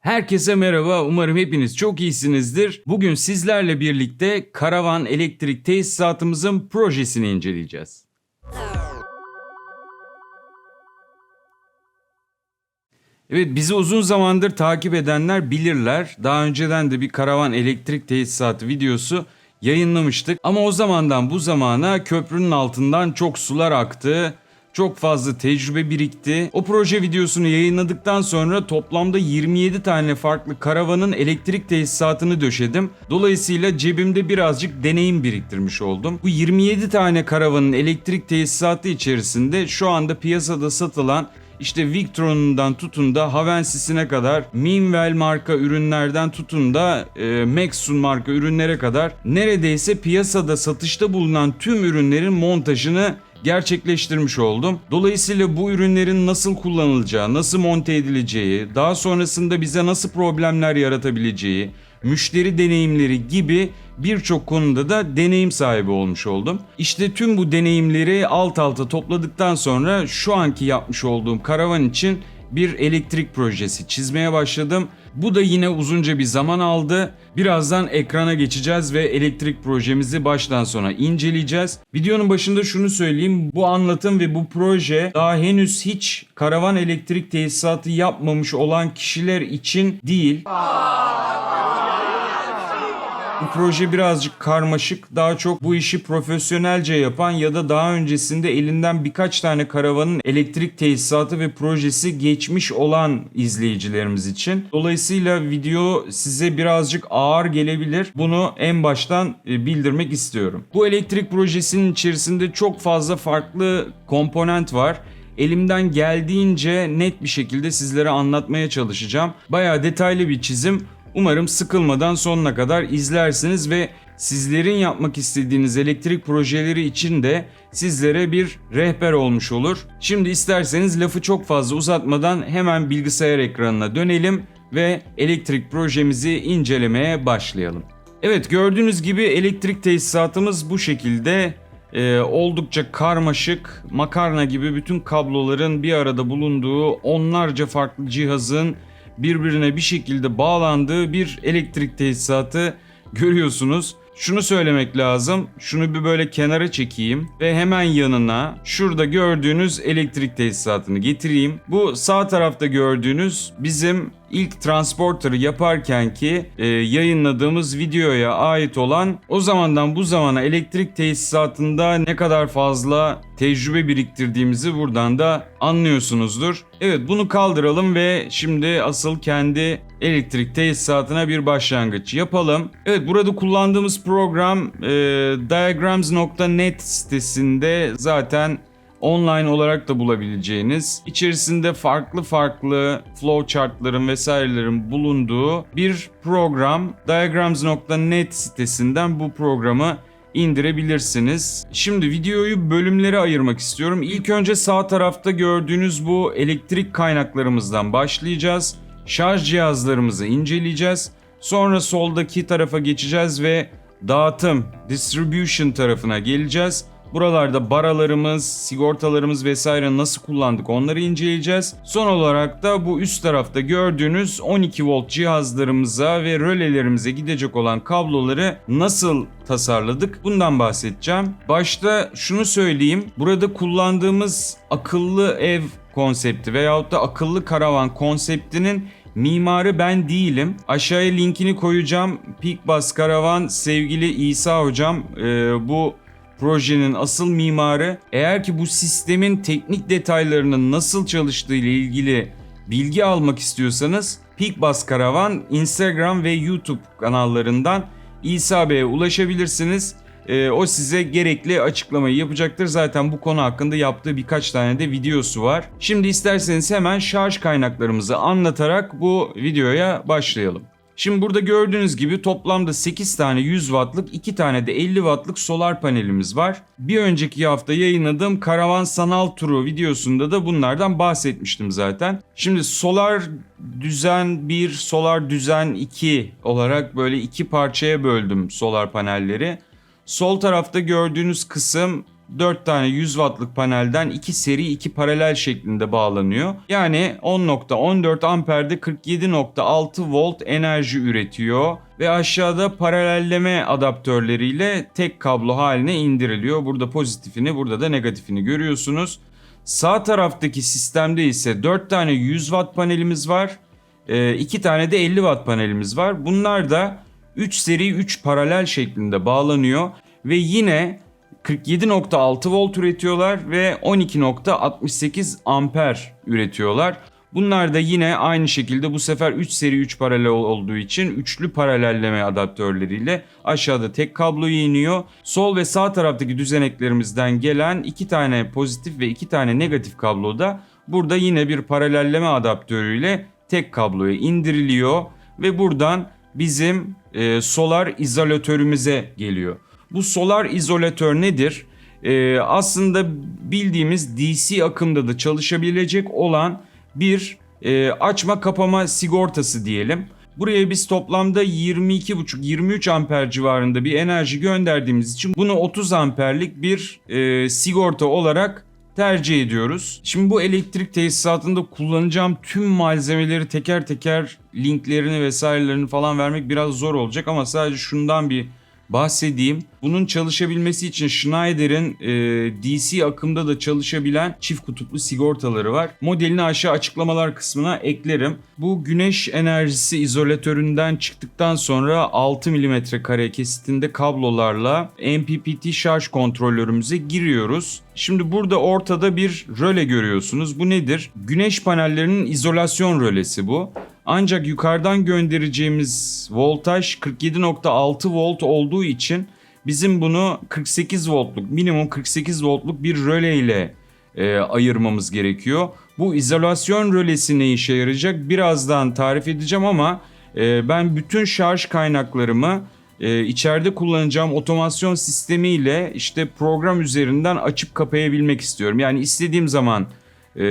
Herkese merhaba. Umarım hepiniz çok iyisinizdir. Bugün sizlerle birlikte karavan elektrik tesisatımızın projesini inceleyeceğiz. Evet bizi uzun zamandır takip edenler bilirler. Daha önceden de bir karavan elektrik tesisatı videosu yayınlamıştık. Ama o zamandan bu zamana köprünün altından çok sular aktı. Çok fazla tecrübe birikti. O proje videosunu yayınladıktan sonra toplamda 27 tane farklı karavanın elektrik tesisatını döşedim. Dolayısıyla cebimde birazcık deneyim biriktirmiş oldum. Bu 27 tane karavanın elektrik tesisatı içerisinde şu anda piyasada satılan işte Victron'undan tutun da Havensis'ine kadar, Minwell marka ürünlerden tutun da e, Maxsun marka ürünlere kadar neredeyse piyasada satışta bulunan tüm ürünlerin montajını gerçekleştirmiş oldum. Dolayısıyla bu ürünlerin nasıl kullanılacağı, nasıl monte edileceği, daha sonrasında bize nasıl problemler yaratabileceği, müşteri deneyimleri gibi birçok konuda da deneyim sahibi olmuş oldum. İşte tüm bu deneyimleri alt alta topladıktan sonra şu anki yapmış olduğum karavan için bir elektrik projesi çizmeye başladım. Bu da yine uzunca bir zaman aldı. Birazdan ekrana geçeceğiz ve elektrik projemizi baştan sona inceleyeceğiz. Videonun başında şunu söyleyeyim. Bu anlatım ve bu proje daha henüz hiç karavan elektrik tesisatı yapmamış olan kişiler için değil. Bu proje birazcık karmaşık. Daha çok bu işi profesyonelce yapan ya da daha öncesinde elinden birkaç tane karavanın elektrik tesisatı ve projesi geçmiş olan izleyicilerimiz için. Dolayısıyla video size birazcık ağır gelebilir. Bunu en baştan e, bildirmek istiyorum. Bu elektrik projesinin içerisinde çok fazla farklı komponent var elimden geldiğince net bir şekilde sizlere anlatmaya çalışacağım. Bayağı detaylı bir çizim. Umarım sıkılmadan sonuna kadar izlersiniz ve sizlerin yapmak istediğiniz elektrik projeleri için de sizlere bir rehber olmuş olur. Şimdi isterseniz lafı çok fazla uzatmadan hemen bilgisayar ekranına dönelim ve elektrik projemizi incelemeye başlayalım. Evet gördüğünüz gibi elektrik tesisatımız bu şekilde Ee, oldukça karmaşık, makarna gibi bütün kabloların bir arada bulunduğu onlarca farklı cihazın birbirine bir şekilde bağlandığı bir elektrik tesisatı görüyorsunuz. Şunu söylemek lazım. Şunu bir böyle kenara çekeyim ve hemen yanına şurada gördüğünüz elektrik tesisatını getireyim. Bu sağ tarafta gördüğünüz bizim ilk transporter'ı yaparken ki e, yayınladığımız videoya ait olan o zamandan bu zamana elektrik tesisatında ne kadar fazla tecrübe biriktirdiğimizi buradan da anlıyorsunuzdur. Evet bunu kaldıralım ve şimdi asıl kendi elektrik tesisatına bir başlangıç yapalım. Evet burada kullandığımız program e, diagrams.net sitesinde zaten online olarak da bulabileceğiniz, içerisinde farklı farklı flowchartların vesairelerin bulunduğu bir program. Diagrams.net sitesinden bu programı indirebilirsiniz. Şimdi videoyu bölümlere ayırmak istiyorum. İlk önce sağ tarafta gördüğünüz bu elektrik kaynaklarımızdan başlayacağız. Şarj cihazlarımızı inceleyeceğiz. Sonra soldaki tarafa geçeceğiz ve dağıtım, distribution tarafına geleceğiz. Buralarda baralarımız, sigortalarımız vesaire nasıl kullandık onları inceleyeceğiz. Son olarak da bu üst tarafta gördüğünüz 12 volt cihazlarımıza ve rölelerimize gidecek olan kabloları nasıl tasarladık bundan bahsedeceğim. Başta şunu söyleyeyim. Burada kullandığımız akıllı ev konsepti veyahut da akıllı karavan konseptinin Mimarı ben değilim. Aşağıya linkini koyacağım. Peakbus Karavan sevgili İsa hocam e, bu projenin asıl mimarı. Eğer ki bu sistemin teknik detaylarının nasıl çalıştığı ile ilgili bilgi almak istiyorsanız Peakbus Karavan Instagram ve YouTube kanallarından İsa Bey'e ulaşabilirsiniz. Ee, o size gerekli açıklamayı yapacaktır. Zaten bu konu hakkında yaptığı birkaç tane de videosu var. Şimdi isterseniz hemen şarj kaynaklarımızı anlatarak bu videoya başlayalım. Şimdi burada gördüğünüz gibi toplamda 8 tane 100 wattlık 2 tane de 50 wattlık solar panelimiz var. Bir önceki hafta yayınladığım karavan sanal turu videosunda da bunlardan bahsetmiştim zaten. Şimdi solar düzen 1, solar düzen 2 olarak böyle iki parçaya böldüm solar panelleri. Sol tarafta gördüğünüz kısım 4 tane 100 wattlık panelden 2 seri 2 paralel şeklinde bağlanıyor. Yani 10.14 amperde 47.6 volt enerji üretiyor ve aşağıda paralelleme adaptörleriyle tek kablo haline indiriliyor. Burada pozitifini burada da negatifini görüyorsunuz. Sağ taraftaki sistemde ise 4 tane 100 watt panelimiz var. 2 tane de 50 watt panelimiz var. Bunlar da 3 seri 3 paralel şeklinde bağlanıyor ve yine 47.6 volt üretiyorlar ve 12.68 amper üretiyorlar. Bunlar da yine aynı şekilde bu sefer 3 seri 3 paralel olduğu için üçlü paralelleme adaptörleriyle aşağıda tek kabloyu iniyor. Sol ve sağ taraftaki düzeneklerimizden gelen 2 tane pozitif ve 2 tane negatif kablo da burada yine bir paralelleme adaptörüyle tek kabloya indiriliyor ve buradan bizim e, solar izolatörümüze geliyor. Bu solar izolatör nedir? E, aslında bildiğimiz DC akımda da çalışabilecek olan bir e, açma kapama sigortası diyelim. Buraya biz toplamda 22,5-23 amper civarında bir enerji gönderdiğimiz için bunu 30 amperlik bir e, sigorta olarak tercih ediyoruz. Şimdi bu elektrik tesisatında kullanacağım tüm malzemeleri teker teker linklerini vesairelerini falan vermek biraz zor olacak ama sadece şundan bir bahsedeyim. Bunun çalışabilmesi için Schneider'in e, DC akımda da çalışabilen çift kutuplu sigortaları var. Modelini aşağı açıklamalar kısmına eklerim. Bu güneş enerjisi izolatöründen çıktıktan sonra 6 mm kare kesitinde kablolarla MPPT şarj kontrolörümüze giriyoruz. Şimdi burada ortada bir röle görüyorsunuz. Bu nedir? Güneş panellerinin izolasyon rölesi bu. Ancak yukarıdan göndereceğimiz voltaj 47.6 volt olduğu için bizim bunu 48 voltluk minimum 48 voltluk bir röle ile e, ayırmamız gerekiyor. Bu izolasyon rölesi ne işe yarayacak birazdan tarif edeceğim ama e, ben bütün şarj kaynaklarımı e, içeride kullanacağım otomasyon sistemiyle işte program üzerinden açıp kapayabilmek istiyorum. Yani istediğim zaman e,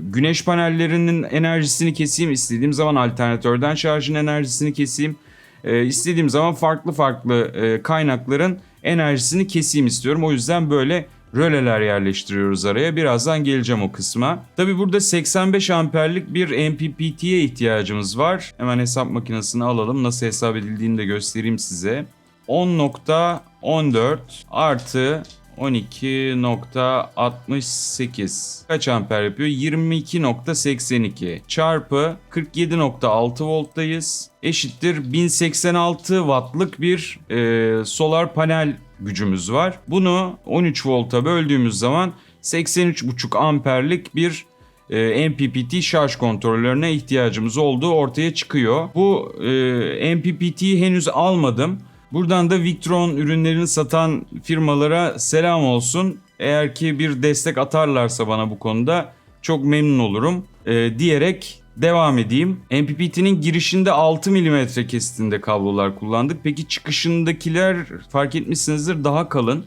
güneş panellerinin enerjisini keseyim, istediğim zaman alternatörden şarjın enerjisini keseyim, e, istediğim zaman farklı farklı e, kaynakların enerjisini keseyim istiyorum. O yüzden böyle röleler yerleştiriyoruz araya. Birazdan geleceğim o kısma. Tabi burada 85 amperlik bir MPPT'ye ihtiyacımız var. Hemen hesap makinesini alalım. Nasıl hesap edildiğini de göstereyim size. 10.14 artı 12.68 kaç amper yapıyor? 22.82 çarpı 47.6 volttayız eşittir 1086 wattlık bir e, solar panel gücümüz var. Bunu 13 volta böldüğümüz zaman 83.5 amperlik bir e, MPPT şarj kontrolörüne ihtiyacımız olduğu ortaya çıkıyor. Bu e, MPPT'yi henüz almadım. Buradan da Victron ürünlerini satan firmalara selam olsun. Eğer ki bir destek atarlarsa bana bu konuda çok memnun olurum e, diyerek devam edeyim. MPPT'nin girişinde 6 mm kesitinde kablolar kullandık. Peki çıkışındakiler fark etmişsinizdir daha kalın.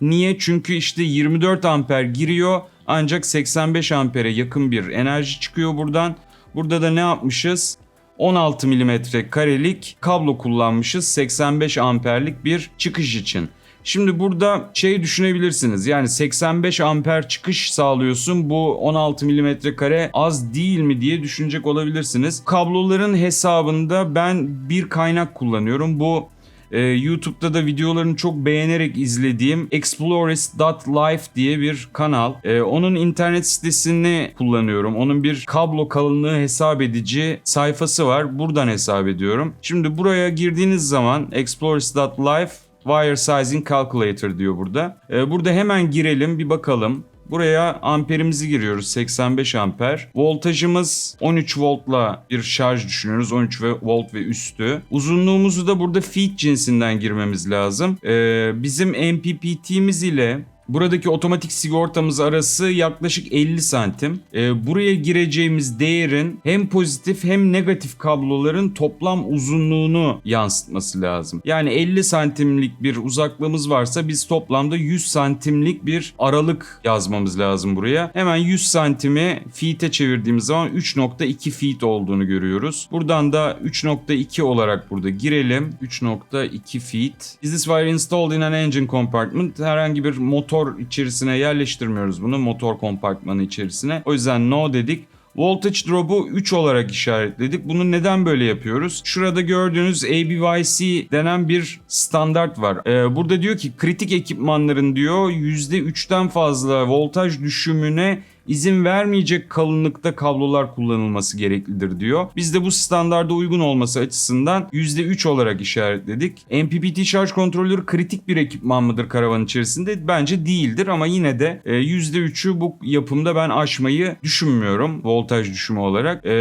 Niye? Çünkü işte 24 amper giriyor ancak 85 ampere yakın bir enerji çıkıyor buradan. Burada da ne yapmışız? 16 mm karelik kablo kullanmışız 85 amperlik bir çıkış için. Şimdi burada şey düşünebilirsiniz yani 85 amper çıkış sağlıyorsun bu 16 mm kare az değil mi diye düşünecek olabilirsiniz. Kabloların hesabında ben bir kaynak kullanıyorum bu ee, YouTube'da da videolarını çok beğenerek izlediğim Explorers.life diye bir kanal. Ee, onun internet sitesini kullanıyorum. Onun bir kablo kalınlığı hesap edici sayfası var. Buradan hesap ediyorum. Şimdi buraya girdiğiniz zaman Explorers.life Wire Sizing Calculator diyor burada. Ee, burada hemen girelim bir bakalım. Buraya amperimizi giriyoruz 85 amper. Voltajımız 13 voltla bir şarj düşünüyoruz. 13 volt ve üstü. Uzunluğumuzu da burada feet cinsinden girmemiz lazım. Ee, bizim MPPT'miz ile Buradaki otomatik sigortamız arası yaklaşık 50 santim. Ee, buraya gireceğimiz değerin hem pozitif hem negatif kabloların toplam uzunluğunu yansıtması lazım. Yani 50 santimlik bir uzaklığımız varsa biz toplamda 100 santimlik bir aralık yazmamız lazım buraya. Hemen 100 santimi feet'e çevirdiğimiz zaman 3.2 feet olduğunu görüyoruz. Buradan da 3.2 olarak burada girelim. 3.2 feet. Is this wire installed in an engine compartment? Herhangi bir motor motor içerisine yerleştirmiyoruz bunu motor kompartmanı içerisine. O yüzden no dedik. Voltage drop'u 3 olarak işaretledik. Bunu neden böyle yapıyoruz? Şurada gördüğünüz ABYC denen bir standart var. Ee, burada diyor ki kritik ekipmanların diyor %3'ten fazla voltaj düşümüne izin vermeyecek kalınlıkta kablolar kullanılması gereklidir diyor. Biz de bu standarda uygun olması açısından %3 olarak işaretledik. MPPT şarj kontrolörü kritik bir ekipman mıdır karavan içerisinde? Bence değildir ama yine de e, %3'ü bu yapımda ben aşmayı düşünmüyorum voltaj düşümü olarak. E,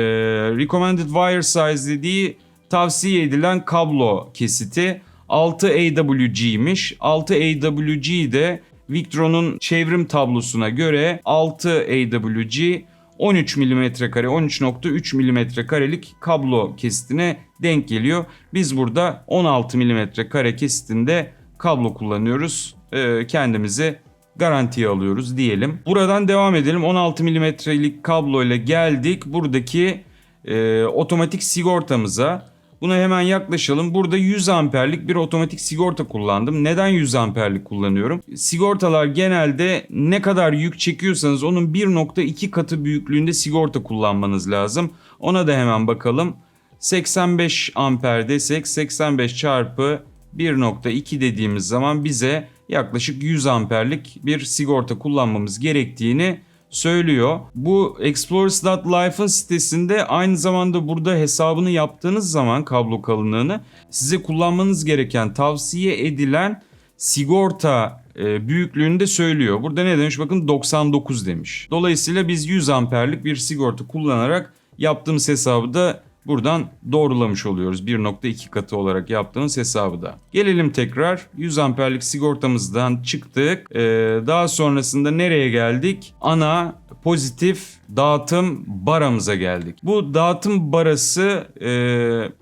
recommended wire size dediği tavsiye edilen kablo kesiti 6 AWG'miş. 6 AWG de Victron'un çevrim tablosuna göre 6 AWG 13 mm kare 13.3 mm karelik kablo kesitine denk geliyor. Biz burada 16 mm kare kesitinde kablo kullanıyoruz. Ee, kendimizi garantiye alıyoruz diyelim. Buradan devam edelim. 16 milimetrelik kablo ile geldik. Buradaki e, otomatik sigortamıza. Buna hemen yaklaşalım. Burada 100 amperlik bir otomatik sigorta kullandım. Neden 100 amperlik kullanıyorum? Sigortalar genelde ne kadar yük çekiyorsanız onun 1.2 katı büyüklüğünde sigorta kullanmanız lazım. Ona da hemen bakalım. 85 amper desek 85 çarpı 1.2 dediğimiz zaman bize yaklaşık 100 amperlik bir sigorta kullanmamız gerektiğini söylüyor. Bu Explorers.life'ın sitesinde aynı zamanda burada hesabını yaptığınız zaman kablo kalınlığını size kullanmanız gereken tavsiye edilen sigorta e, büyüklüğünü de söylüyor. Burada ne demiş bakın 99 demiş. Dolayısıyla biz 100 amperlik bir sigorta kullanarak yaptığımız hesabı da buradan doğrulamış oluyoruz. 1.2 katı olarak yaptığımız hesabı da. Gelelim tekrar 100 amperlik sigortamızdan çıktık. Ee, daha sonrasında nereye geldik? Ana pozitif dağıtım baramıza geldik. Bu dağıtım barası e,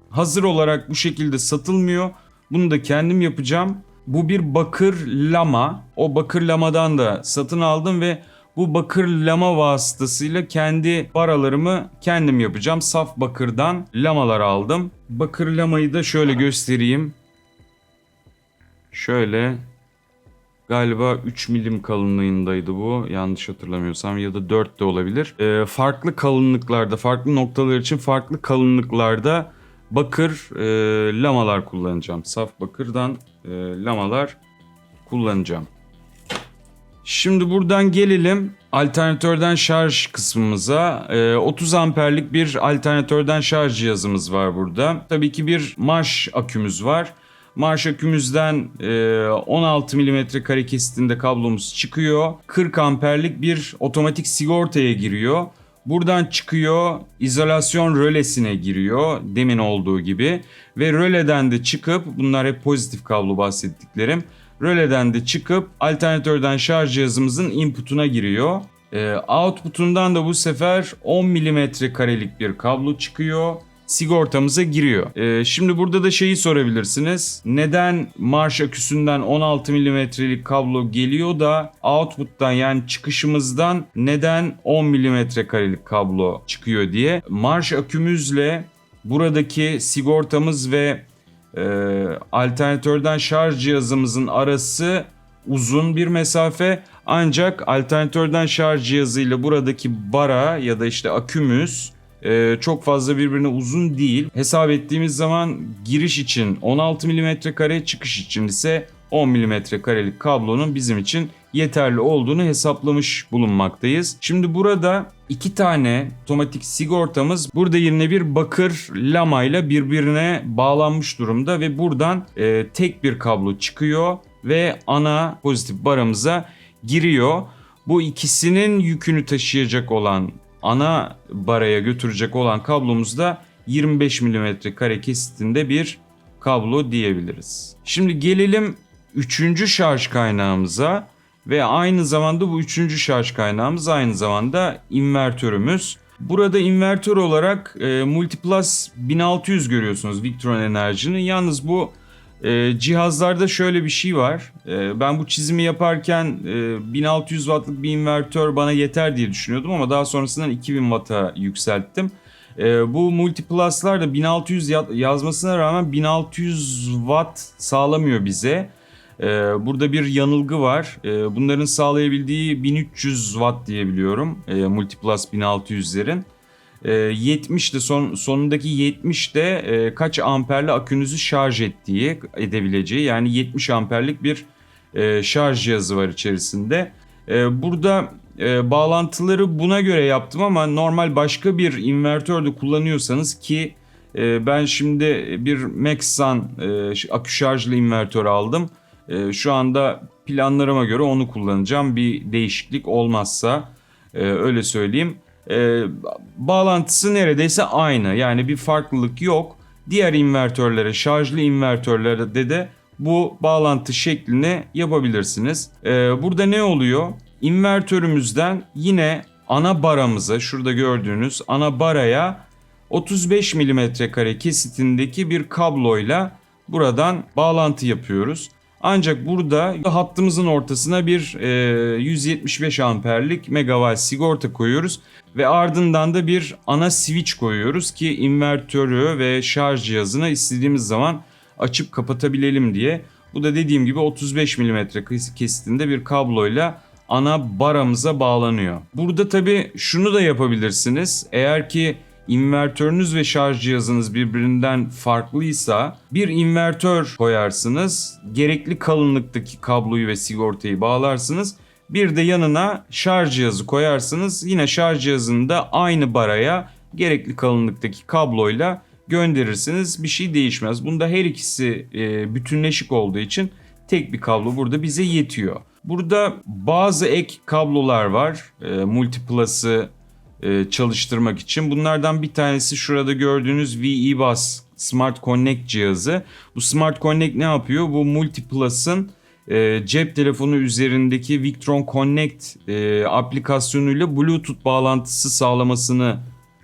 hazır olarak bu şekilde satılmıyor. Bunu da kendim yapacağım. Bu bir bakır lama. O bakır lamadan da satın aldım ve bu bakır lama vasıtasıyla kendi baralarımı kendim yapacağım. Saf bakırdan lamalar aldım. Bakır lamayı da şöyle göstereyim. Şöyle Galiba 3 milim kalınlığındaydı bu. Yanlış hatırlamıyorsam ya da 4 de olabilir. Ee, farklı kalınlıklarda, farklı noktalar için farklı kalınlıklarda bakır e, lamalar kullanacağım. Saf bakırdan e, lamalar kullanacağım. Şimdi buradan gelelim alternatörden şarj kısmımıza. Ee, 30 amperlik bir alternatörden şarj cihazımız var burada. Tabii ki bir marş akümüz var. Marş akümüzden e, 16 mm kare kesitinde kablomuz çıkıyor. 40 amperlik bir otomatik sigortaya giriyor. Buradan çıkıyor izolasyon rölesine giriyor demin olduğu gibi ve röleden de çıkıp bunlar hep pozitif kablo bahsettiklerim. Röleden de çıkıp alternatörden şarj cihazımızın inputuna giriyor. Ee, output'undan da bu sefer 10 mm karelik bir kablo çıkıyor sigortamıza giriyor. Ee, şimdi burada da şeyi sorabilirsiniz. Neden marş aküsünden 16 milimetrelik kablo geliyor da output'tan yani çıkışımızdan neden 10 milimetre karelik kablo çıkıyor diye. Marş akümüzle buradaki sigortamız ve e, alternatörden şarj cihazımızın arası uzun bir mesafe ancak alternatörden şarj cihazıyla buradaki bara ya da işte akümüz e, çok fazla birbirine uzun değil. Hesap ettiğimiz zaman giriş için 16 mm kare, çıkış için ise 10 mm karelik kablonun bizim için yeterli olduğunu hesaplamış bulunmaktayız. Şimdi burada iki tane otomatik sigortamız burada yine bir bakır lamayla birbirine bağlanmış durumda ve buradan e, tek bir kablo çıkıyor ve ana pozitif baramıza giriyor. Bu ikisinin yükünü taşıyacak olan ana baraya götürecek olan kablomuzda 25 mm kare kesitinde bir kablo diyebiliriz. Şimdi gelelim üçüncü şarj kaynağımıza ve aynı zamanda bu üçüncü şarj kaynağımız aynı zamanda invertörümüz. Burada invertör olarak e, Multiplus 1600 görüyorsunuz Victron Enerji'nin. Yalnız bu e, cihazlarda şöyle bir şey var. E, ben bu çizimi yaparken e, 1600 wattlık bir invertör bana yeter diye düşünüyordum ama daha sonrasından 2000 watt'a yükselttim. E, bu Multiplus'lar da 1600 yazmasına rağmen 1600 watt sağlamıyor bize. Ee, burada bir yanılgı var. Ee, bunların sağlayabildiği 1300 watt diyebiliyorum. Ee, Multiplus 1600'lerin. Ee, 70 de son, sonundaki 70 de e, kaç amperli akünüzü şarj ettiği edebileceği yani 70 amperlik bir e, şarj cihazı var içerisinde. E, burada e, bağlantıları buna göre yaptım ama normal başka bir invertör de kullanıyorsanız ki e, ben şimdi bir Maxsun e, akü şarjlı invertör aldım. E, şu anda planlarıma göre onu kullanacağım bir değişiklik olmazsa e, öyle söyleyeyim. E, bağlantısı neredeyse aynı yani bir farklılık yok. Diğer invertörlere şarjlı invertörlerde de bu bağlantı şeklini yapabilirsiniz. Ee, burada ne oluyor? İnvertörümüzden yine ana baramıza şurada gördüğünüz ana baraya 35 mm kare kesitindeki bir kabloyla buradan bağlantı yapıyoruz. Ancak burada hattımızın ortasına bir e, 175 amperlik megawatt sigorta koyuyoruz ve ardından da bir ana switch koyuyoruz ki invertörü ve şarj cihazını istediğimiz zaman açıp kapatabilelim diye. Bu da dediğim gibi 35 mm kesitinde bir kabloyla ana baramıza bağlanıyor. Burada tabi şunu da yapabilirsiniz. Eğer ki invertörünüz ve şarj cihazınız birbirinden farklıysa bir invertör koyarsınız. Gerekli kalınlıktaki kabloyu ve sigortayı bağlarsınız. Bir de yanına şarj cihazı koyarsınız. Yine şarj cihazını da aynı baraya gerekli kalınlıktaki kabloyla gönderirsiniz. Bir şey değişmez. Bunda her ikisi e, bütünleşik olduğu için tek bir kablo burada bize yetiyor. Burada bazı ek kablolar var. E, Multiplus'ı çalıştırmak için. Bunlardan bir tanesi şurada gördüğünüz VE Bus Smart Connect cihazı. Bu Smart Connect ne yapıyor? Bu Multiplus'ın e, cep telefonu üzerindeki Victron Connect e, aplikasyonuyla Bluetooth bağlantısı sağlamasını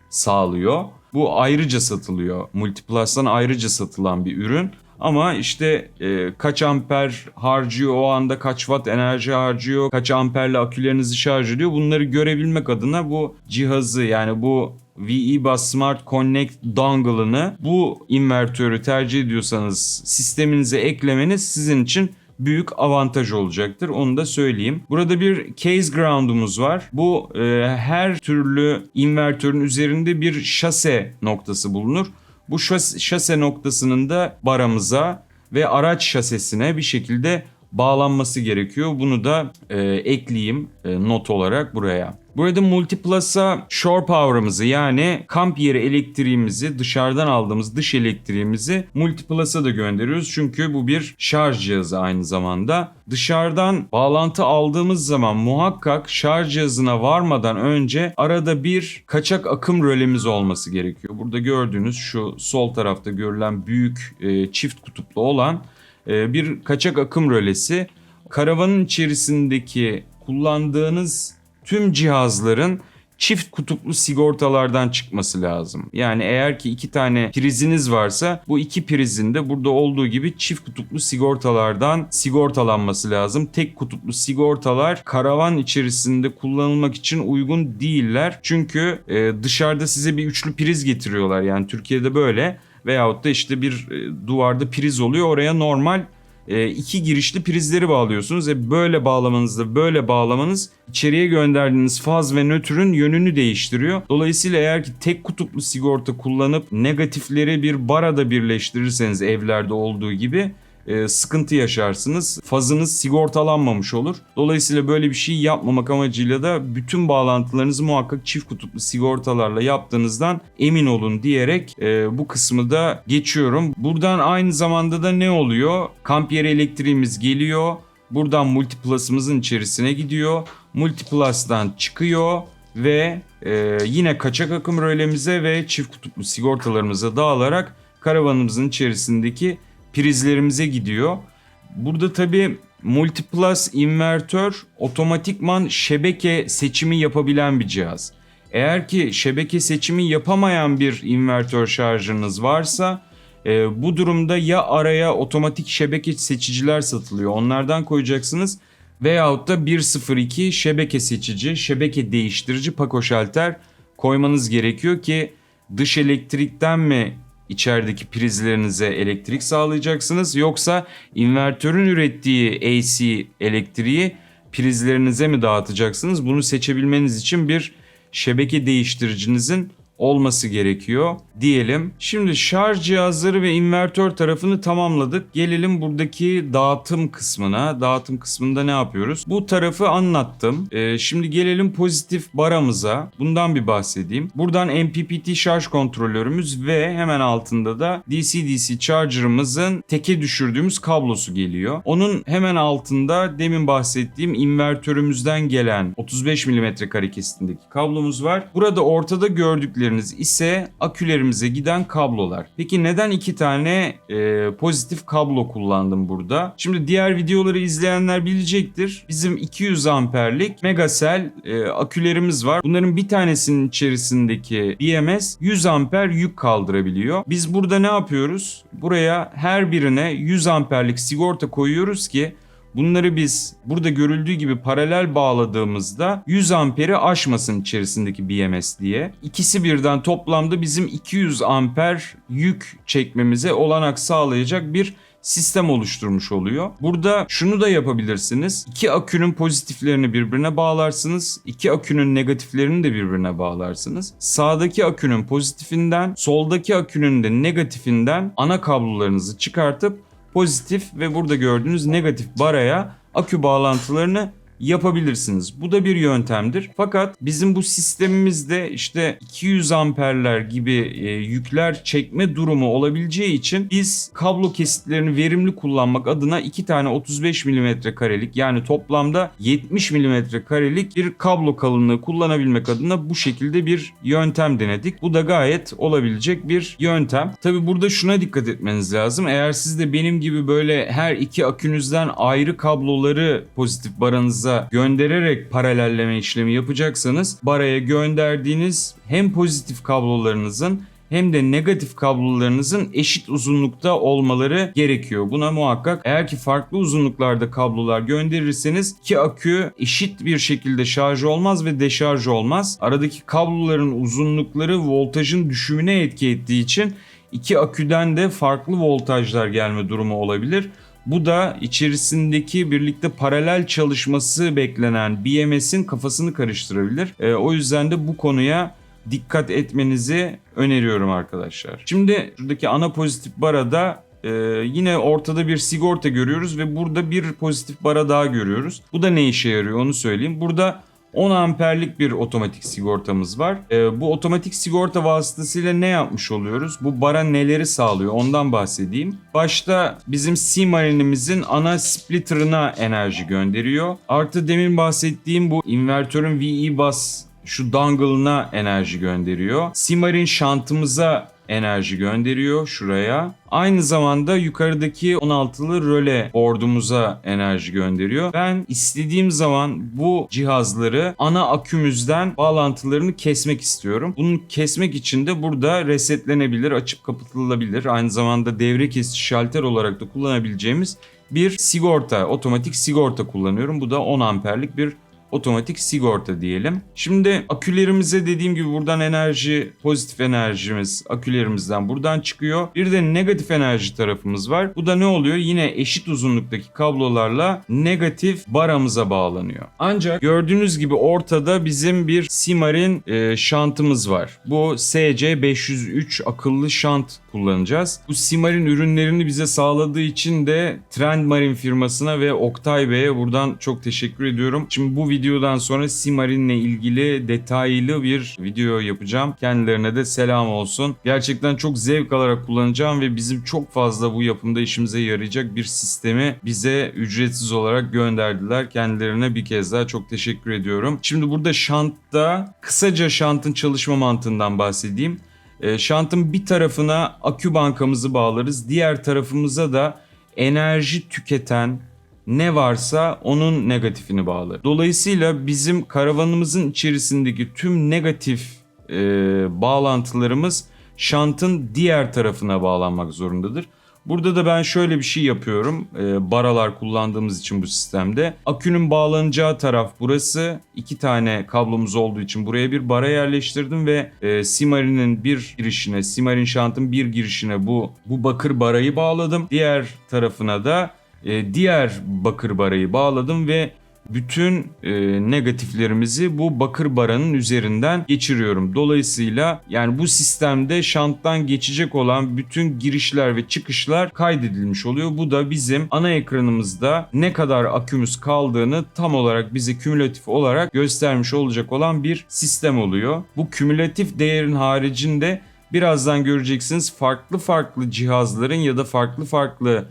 sağlıyor. Bu ayrıca satılıyor. Multiplus'tan ayrıca satılan bir ürün. Ama işte e, kaç amper harcıyor o anda kaç watt enerji harcıyor kaç amperle akülerinizi şarj ediyor bunları görebilmek adına bu cihazı yani bu VE Smart Connect dongle'ını bu invertörü tercih ediyorsanız sisteminize eklemeniz sizin için büyük avantaj olacaktır. Onu da söyleyeyim. Burada bir case ground'umuz var. Bu e, her türlü invertörün üzerinde bir şase noktası bulunur. Bu şase, noktasının da baramıza ve araç şasesine bir şekilde bağlanması gerekiyor. Bunu da e, ekleyeyim e, not olarak buraya. Burada Multiplus'a shore power'ımızı yani kamp yeri elektriğimizi dışarıdan aldığımız dış elektriğimizi Multiplus'a da gönderiyoruz. Çünkü bu bir şarj cihazı aynı zamanda. Dışarıdan bağlantı aldığımız zaman muhakkak şarj cihazına varmadan önce arada bir kaçak akım rölemiz olması gerekiyor. Burada gördüğünüz şu sol tarafta görülen büyük e, çift kutuplu olan e, bir kaçak akım rölesi. Karavanın içerisindeki kullandığınız tüm cihazların çift kutuplu sigortalardan çıkması lazım. Yani eğer ki iki tane priziniz varsa bu iki prizin de burada olduğu gibi çift kutuplu sigortalardan sigortalanması lazım. Tek kutuplu sigortalar karavan içerisinde kullanılmak için uygun değiller. Çünkü e, dışarıda size bir üçlü priz getiriyorlar. Yani Türkiye'de böyle veyahut da işte bir e, duvarda priz oluyor. Oraya normal e, iki girişli prizleri bağlıyorsunuz ve böyle bağlamanızda böyle bağlamanız içeriye gönderdiğiniz faz ve nötrün yönünü değiştiriyor. Dolayısıyla eğer ki tek kutuplu sigorta kullanıp negatifleri bir barada birleştirirseniz evlerde olduğu gibi e, sıkıntı yaşarsınız. Fazınız sigortalanmamış olur. Dolayısıyla böyle bir şey yapmamak amacıyla da bütün bağlantılarınızı muhakkak çift kutuplu sigortalarla yaptığınızdan emin olun diyerek e, bu kısmı da geçiyorum. Buradan aynı zamanda da ne oluyor? Kamp yeri elektriğimiz geliyor. Buradan Multiplus'ımızın içerisine gidiyor. Multiplus'tan çıkıyor ve e, yine kaçak akım rölemize ve çift kutuplu sigortalarımıza dağılarak karavanımızın içerisindeki prizlerimize gidiyor. Burada tabi Multiplus invertör otomatikman şebeke seçimi yapabilen bir cihaz. Eğer ki şebeke seçimi yapamayan bir invertör şarjınız varsa e, bu durumda ya araya otomatik şebeke seçiciler satılıyor. Onlardan koyacaksınız veyahut da 102 şebeke seçici, şebeke değiştirici pakoşalter koymanız gerekiyor ki dış elektrikten mi içerideki prizlerinize elektrik sağlayacaksınız yoksa invertörün ürettiği AC elektriği prizlerinize mi dağıtacaksınız? Bunu seçebilmeniz için bir şebeke değiştiricinizin olması gerekiyor diyelim. Şimdi şarj cihazları ve invertör tarafını tamamladık. Gelelim buradaki dağıtım kısmına. Dağıtım kısmında ne yapıyoruz? Bu tarafı anlattım. Ee, şimdi gelelim pozitif baramıza. Bundan bir bahsedeyim. Buradan MPPT şarj kontrolörümüz ve hemen altında da DC-DC charger'ımızın teke düşürdüğümüz kablosu geliyor. Onun hemen altında demin bahsettiğim invertörümüzden gelen 35 mm kare kesitindeki kablomuz var. Burada ortada gördükleriniz ise akülerimize giden kablolar. Peki neden iki tane e, pozitif kablo kullandım burada? Şimdi diğer videoları izleyenler bilecektir. Bizim 200 amperlik Megacell e, akülerimiz var. Bunların bir tanesinin içerisindeki BMS 100 amper yük kaldırabiliyor. Biz burada ne yapıyoruz? Buraya her birine 100 amperlik sigorta koyuyoruz ki Bunları biz burada görüldüğü gibi paralel bağladığımızda 100 amperi aşmasın içerisindeki BMS diye. İkisi birden toplamda bizim 200 amper yük çekmemize olanak sağlayacak bir sistem oluşturmuş oluyor. Burada şunu da yapabilirsiniz. İki akünün pozitiflerini birbirine bağlarsınız. İki akünün negatiflerini de birbirine bağlarsınız. Sağdaki akünün pozitifinden, soldaki akünün de negatifinden ana kablolarınızı çıkartıp pozitif ve burada gördüğünüz negatif baraya akü bağlantılarını yapabilirsiniz. Bu da bir yöntemdir. Fakat bizim bu sistemimizde işte 200 amperler gibi e, yükler çekme durumu olabileceği için biz kablo kesitlerini verimli kullanmak adına iki tane 35 mm karelik yani toplamda 70 mm karelik bir kablo kalınlığı kullanabilmek adına bu şekilde bir yöntem denedik. Bu da gayet olabilecek bir yöntem. Tabi burada şuna dikkat etmeniz lazım. Eğer siz de benim gibi böyle her iki akünüzden ayrı kabloları pozitif baranıza göndererek paralelleme işlemi yapacaksanız baraya gönderdiğiniz hem pozitif kablolarınızın hem de negatif kablolarınızın eşit uzunlukta olmaları gerekiyor. Buna muhakkak eğer ki farklı uzunluklarda kablolar gönderirseniz ki akü eşit bir şekilde şarj olmaz ve deşarj olmaz. Aradaki kabloların uzunlukları voltajın düşümüne etki ettiği için iki aküden de farklı voltajlar gelme durumu olabilir. Bu da içerisindeki birlikte paralel çalışması beklenen BMS'in kafasını karıştırabilir. E, o yüzden de bu konuya dikkat etmenizi öneriyorum arkadaşlar. Şimdi şuradaki ana pozitif barada e, yine ortada bir sigorta görüyoruz ve burada bir pozitif bara daha görüyoruz. Bu da ne işe yarıyor onu söyleyeyim. Burada 10 amperlik bir otomatik sigortamız var. Ee, bu otomatik sigorta vasıtasıyla ne yapmış oluyoruz? Bu bara neleri sağlıyor? Ondan bahsedeyim. Başta bizim C-Marine'imizin ana splitter'ına enerji gönderiyor. Artı demin bahsettiğim bu invertörün VE bus şu dongle'ına enerji gönderiyor. C-Marine şantımıza enerji gönderiyor şuraya. Aynı zamanda yukarıdaki 16'lı röle board'umuza enerji gönderiyor. Ben istediğim zaman bu cihazları ana akümüzden bağlantılarını kesmek istiyorum. Bunu kesmek için de burada resetlenebilir, açıp kapatılabilir. Aynı zamanda devre kesici şalter olarak da kullanabileceğimiz bir sigorta, otomatik sigorta kullanıyorum. Bu da 10 amperlik bir otomatik sigorta diyelim. Şimdi akülerimize dediğim gibi buradan enerji, pozitif enerjimiz akülerimizden buradan çıkıyor. Bir de negatif enerji tarafımız var. Bu da ne oluyor? Yine eşit uzunluktaki kablolarla negatif baramıza bağlanıyor. Ancak gördüğünüz gibi ortada bizim bir Simarin e, şantımız var. Bu SC503 akıllı şant kullanacağız. Bu Simarin ürünlerini bize sağladığı için de Trendmarin firmasına ve Oktay Bey'e buradan çok teşekkür ediyorum. Şimdi bu videodan sonra Simarin'le ilgili detaylı bir video yapacağım. Kendilerine de selam olsun. Gerçekten çok zevk alarak kullanacağım ve bizim çok fazla bu yapımda işimize yarayacak bir sistemi bize ücretsiz olarak gönderdiler. Kendilerine bir kez daha çok teşekkür ediyorum. Şimdi burada şantta kısaca şantın çalışma mantığından bahsedeyim. E, şantın bir tarafına akü bankamızı bağlarız. Diğer tarafımıza da enerji tüketen ne varsa onun negatifini bağlar. Dolayısıyla bizim karavanımızın içerisindeki tüm negatif e, bağlantılarımız şantın diğer tarafına bağlanmak zorundadır. Burada da ben şöyle bir şey yapıyorum. Ee, baralar kullandığımız için bu sistemde. Akünün bağlanacağı taraf burası. İki tane kablomuz olduğu için buraya bir bara yerleştirdim ve e, Simari'nin bir girişine, Simarin şantın bir girişine bu bu bakır barayı bağladım. Diğer tarafına da e, diğer bakır barayı bağladım ve bütün e, negatiflerimizi bu bakır baranın üzerinden geçiriyorum. Dolayısıyla yani bu sistemde şanttan geçecek olan bütün girişler ve çıkışlar kaydedilmiş oluyor. Bu da bizim ana ekranımızda ne kadar akümüz kaldığını tam olarak bize kümülatif olarak göstermiş olacak olan bir sistem oluyor. Bu kümülatif değerin haricinde birazdan göreceksiniz farklı farklı cihazların ya da farklı farklı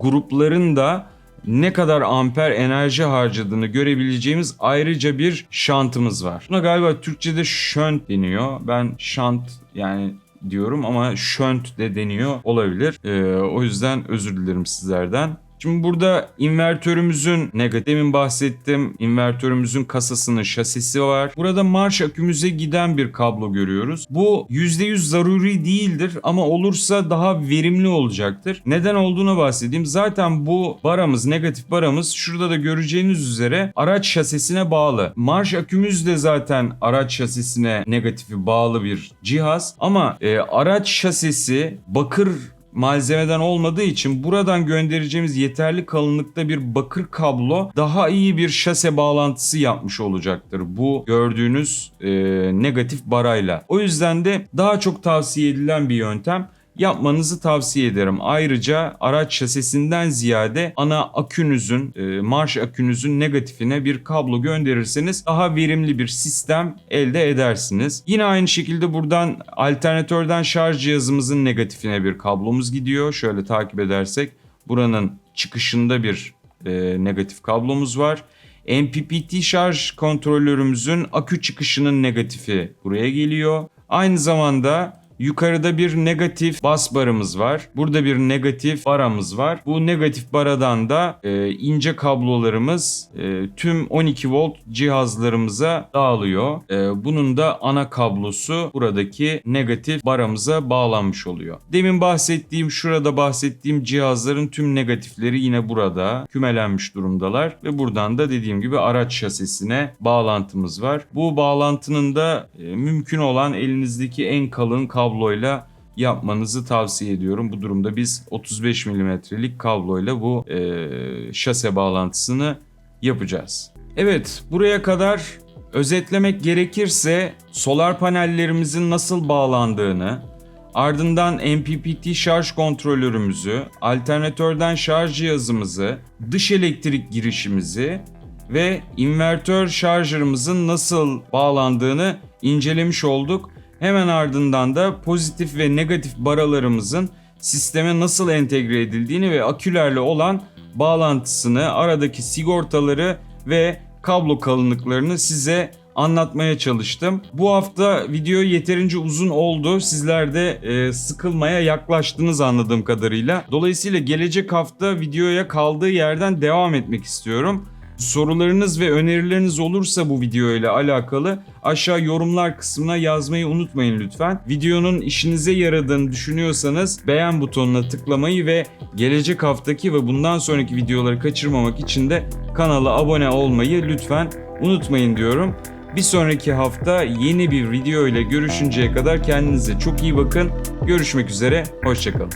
grupların da ne kadar amper enerji harcadığını görebileceğimiz ayrıca bir şantımız var. Buna galiba Türkçe'de şönt deniyor. Ben şant yani diyorum ama şönt de deniyor olabilir. Ee, o yüzden özür dilerim sizlerden. Şimdi burada invertörümüzün negatif demin bahsettim. İnvertörümüzün kasasının şasisi var. Burada marş akümüze giden bir kablo görüyoruz. Bu %100 zaruri değildir ama olursa daha verimli olacaktır. Neden olduğuna bahsedeyim. Zaten bu baramız, negatif baramız şurada da göreceğiniz üzere araç şasisine bağlı. Marş akümüz de zaten araç şasisine negatifi bağlı bir cihaz. Ama e, araç şasisi bakır malzemeden olmadığı için buradan göndereceğimiz yeterli kalınlıkta bir bakır kablo daha iyi bir şase bağlantısı yapmış olacaktır. Bu gördüğünüz e, negatif barayla. O yüzden de daha çok tavsiye edilen bir yöntem yapmanızı tavsiye ederim. Ayrıca araç şasisinden ziyade ana akünüzün, e, marş akünüzün negatifine bir kablo gönderirseniz daha verimli bir sistem elde edersiniz. Yine aynı şekilde buradan alternatörden şarj cihazımızın negatifine bir kablomuz gidiyor. Şöyle takip edersek buranın çıkışında bir e, negatif kablomuz var. MPPT şarj kontrolörümüzün akü çıkışının negatifi buraya geliyor. Aynı zamanda Yukarıda bir negatif bas barımız var. Burada bir negatif baramız var. Bu negatif baradan da e, ince kablolarımız e, tüm 12 volt cihazlarımıza dağılıyor. E, bunun da ana kablosu buradaki negatif baramıza bağlanmış oluyor. Demin bahsettiğim şurada bahsettiğim cihazların tüm negatifleri yine burada kümelenmiş durumdalar ve buradan da dediğim gibi araç şasisine bağlantımız var. Bu bağlantının da e, mümkün olan elinizdeki en kalın kabloyla yapmanızı tavsiye ediyorum. Bu durumda biz 35 milimetrelik kabloyla bu e, şase bağlantısını yapacağız. Evet buraya kadar özetlemek gerekirse solar panellerimizin nasıl bağlandığını, ardından MPPT şarj kontrolörümüzü, alternatörden şarj cihazımızı, dış elektrik girişimizi ve invertör şarjırımızın nasıl bağlandığını incelemiş olduk. Hemen ardından da pozitif ve negatif baralarımızın sisteme nasıl entegre edildiğini ve akülerle olan bağlantısını, aradaki sigortaları ve kablo kalınlıklarını size anlatmaya çalıştım. Bu hafta video yeterince uzun oldu. Sizler de e, sıkılmaya yaklaştınız anladığım kadarıyla. Dolayısıyla gelecek hafta videoya kaldığı yerden devam etmek istiyorum. Sorularınız ve önerileriniz olursa bu video ile alakalı aşağı yorumlar kısmına yazmayı unutmayın lütfen. Videonun işinize yaradığını düşünüyorsanız beğen butonuna tıklamayı ve gelecek haftaki ve bundan sonraki videoları kaçırmamak için de kanala abone olmayı lütfen unutmayın diyorum. Bir sonraki hafta yeni bir video ile görüşünceye kadar kendinize çok iyi bakın. Görüşmek üzere, hoşçakalın.